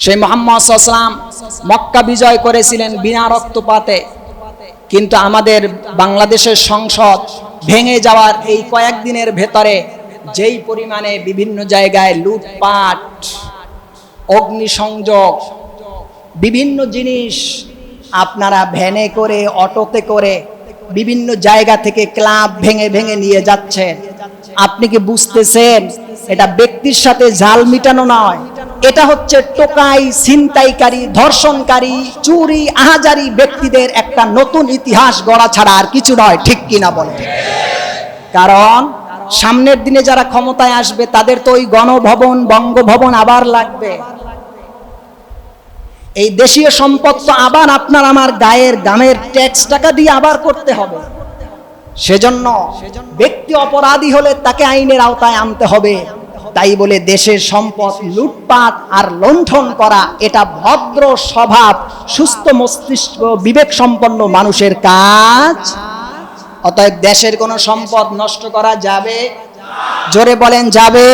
সেই মোহাম্মদ মক্কা বিজয় করেছিলেন বিনা রক্তপাতে। কিন্তু আমাদের বাংলাদেশের সংসদ ভেঙে যাওয়ার এই কয়েকদিনের ভেতরে যেই পরিমাণে বিভিন্ন জায়গায় লুটপাট, অগ্নিসংযোগ, বিভিন্ন জিনিস আপনারা ভ্যানে করে, অটোতে করে বিভিন্ন জায়গা থেকে ক্লাব ভেঙে ভেঙে নিয়ে যাচ্ছেন। আপনি কি বুঝতেছেন? এটা ব্যক্তির সাথে জাল মিটানো নয়। এটা হচ্ছে টোকাই ছিনতাইকারী, ধর্ষণকারী, চুরি, আহাজারি ব্যক্তিদের একটা নতুন ইতিহাস গড়া ছাড়া আর কিছু নয়, ঠিক কিনা বলে? কারণ সামনের দিনে যারা ক্ষমতায় আসবে, তাদের তো ওই গণভবন, বঙ্গভবন আবার লাগবে। এই দেশীয় সম্পদ তো আবার আপনার আমার গায়ের গামের ট্যাক্স টাকা দিয়ে আবার করতে হবে। সেজন্য ব্যক্তি অপরাধী হলে তাকে আইনের আওতায় আনতে হবে। তাই বলে দেশের সম্পদ লুটপাট আর লণ্ঠন করা, এটা ভদ্র স্বভাব, সুস্থ মস্তিষ্ক বিবেক সম্পন্ন মানুষের কাজ। অতএব দেশের কোনো সম্পদ নষ্ট করা যাবে? জোরে বলেন, যাবে।